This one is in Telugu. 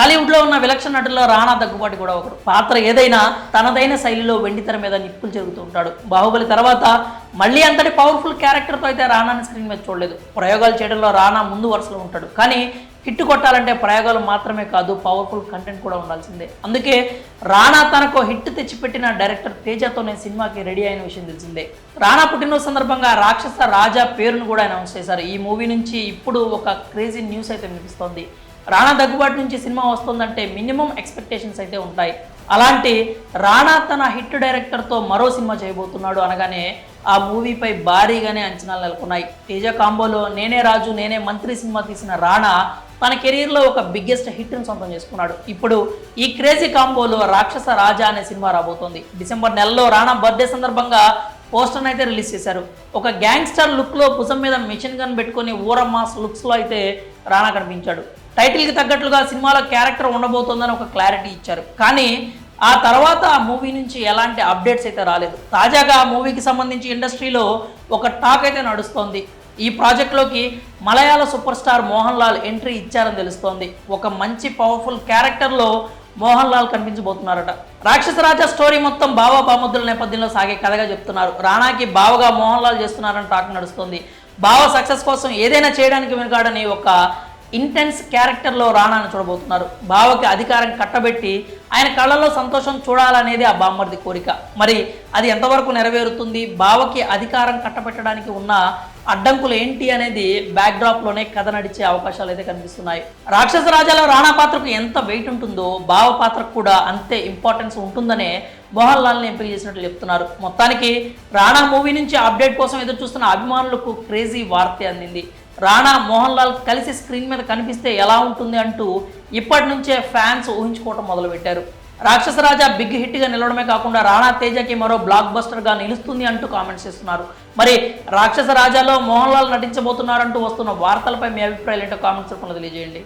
టాలీవుడ్లో ఉన్న విలక్షణ నటుల్లో రానా దగ్గుబాటి కూడా ఒకడు. పాత్ర ఏదైనా తనదైన శైలిలో వెండితెర మీద నిప్పులు జరుగుతూ ఉంటాడు. బాహుబలి తర్వాత మళ్ళీ అంతటి పవర్ఫుల్ క్యారెక్టర్తో అయితే రానాని స్క్రీన్ మీద చూడలేదు. ప్రయోగాలు చేయడంలో రానా ముందు వరుసలో ఉంటాడు. కానీ హిట్ కొట్టాలంటే ప్రయోగాలు మాత్రమే కాదు పవర్ఫుల్ కంటెంట్ కూడా ఉండాల్సిందే. అందుకే రానా తనకు హిట్ తెచ్చిపెట్టిన డైరెక్టర్ తేజతోనే సినిమాకి రెడీ అయిన విషయం తెలిసిందే. రానా పుట్టినరోజు సందర్భంగా రాక్షస రాజా పేరును కూడా అనౌన్స్ చేశారు. ఈ మూవీ నుంచి ఇప్పుడు ఒక క్రేజీ న్యూస్ అయితే వినిపిస్తోంది. రాణా దగ్గుబాటు నుంచి సినిమా వస్తుందంటే మినిమం ఎక్స్పెక్టేషన్స్ అయితే ఉంటాయి. అలాంటి రాణా తన హిట్ డైరెక్టర్తో మరో సినిమా చేయబోతున్నాడు అనగానే ఆ మూవీపై భారీగానే అంచనాలు నెలకొన్నాయి. తేజ కాంబోలో నేనే రాజు నేనే మంత్రి సినిమా తీసిన రాణా తన కెరీర్లో ఒక బిగ్గెస్ట్ హిట్ని సొంతం చేసుకున్నాడు. ఇప్పుడు ఈ క్రేజీ కాంబోలో రాక్షస రాజా అనే సినిమా రాబోతోంది. డిసెంబర్ నెలలో రాణా బర్త్డే సందర్భంగా పోస్టర్ని అయితే రిలీజ్ చేశారు. ఒక గ్యాంగ్స్టర్ లుక్లో భుజం మీద మిషన్ గన్ పెట్టుకొని ఊర మాస్ లుక్స్లో అయితే రానా కనిపించాడు. టైటిల్కి తగ్గట్లుగా సినిమాలో క్యారెక్టర్ ఉండబోతోందని ఒక క్లారిటీ ఇచ్చారు. కానీ ఆ తర్వాత ఆ మూవీ నుంచి ఎలాంటి అప్డేట్స్ అయితే రాలేదు. తాజాగా ఆ మూవీకి సంబంధించి ఇండస్ట్రీలో ఒక టాక్ అయితే నడుస్తోంది. ఈ ప్రాజెక్ట్లోకి మలయాళ super star Mohan Lal entry ఇచ్చారని తెలుస్తోంది. ఒక మంచి పవర్ఫుల్ క్యారెక్టర్లో మోహన్ లాల్ కనిపించబోతున్నారట. రాక్షస రాజా స్టోరీ మొత్తం బావ బాముద్దుల నేపథ్యంలో సాగే కథగా చెప్తున్నారు. రాణాకి బావగా మోహన్ లాల్ చేస్తున్నారని టాక్ నడుస్తుంది. బావ సక్సెస్ కోసం ఏదైనా చేయడానికి వెనుకాడని ఒక ఇంటెన్స్ క్యారెక్టర్లో రాణాను చూడబోతున్నారు. బావకి అధికారం కట్టబెట్టి ఆయన కళ్ళల్లో సంతోషం చూడాలనేది ఆ బామ్మర్ది కోరిక. మరి అది ఎంతవరకు నెరవేరుతుంది? బావకి అధికారం కట్టబెట్టడానికి ఉన్న అడ్డంకులు ఏంటి అనేది బ్యాక్డ్రాప్లోనే కథ నడిచే అవకాశాలు అయితే కనిపిస్తున్నాయి. రాక్షస రాజాలో రాణా పాత్రకు ఎంత వెయిట్ ఉంటుందో భావ పాత్రకు కూడా అంతే ఇంపార్టెన్స్ ఉంటుందనే మోహన్ లాల్ని ఎంపిక చేసినట్లు చెప్తున్నారు. మొత్తానికి రాణా మూవీ నుంచి అప్డేట్ కోసం ఎదురు చూస్తున్న అభిమానులకు క్రేజీ వార్త అందింది. రాణా మోహన్ లాల్ కలిసి స్క్రీన్ మీద కనిపిస్తే ఎలా ఉంటుంది అంటూ ఇప్పటి నుంచే ఫ్యాన్స్ ఊహించుకోవటం మొదలుపెట్టారు. రాక్షసరాజా బిగ్ హిట్గా నిలవడమే కాకుండా రాణా తేజకి మరో బ్లాక్ బస్టర్గా నిలుస్తుంది అంటూ కామెంట్స్ చేస్తున్నారు. మరి రాక్షస రాజాలో మోహన్ లాల్ నటించబోతున్నారంటూ వస్తున్న వార్తలపై మీ అభిప్రాయాలు ఏంటో కామెంట్స్ రూపంలో తెలియజేయండి.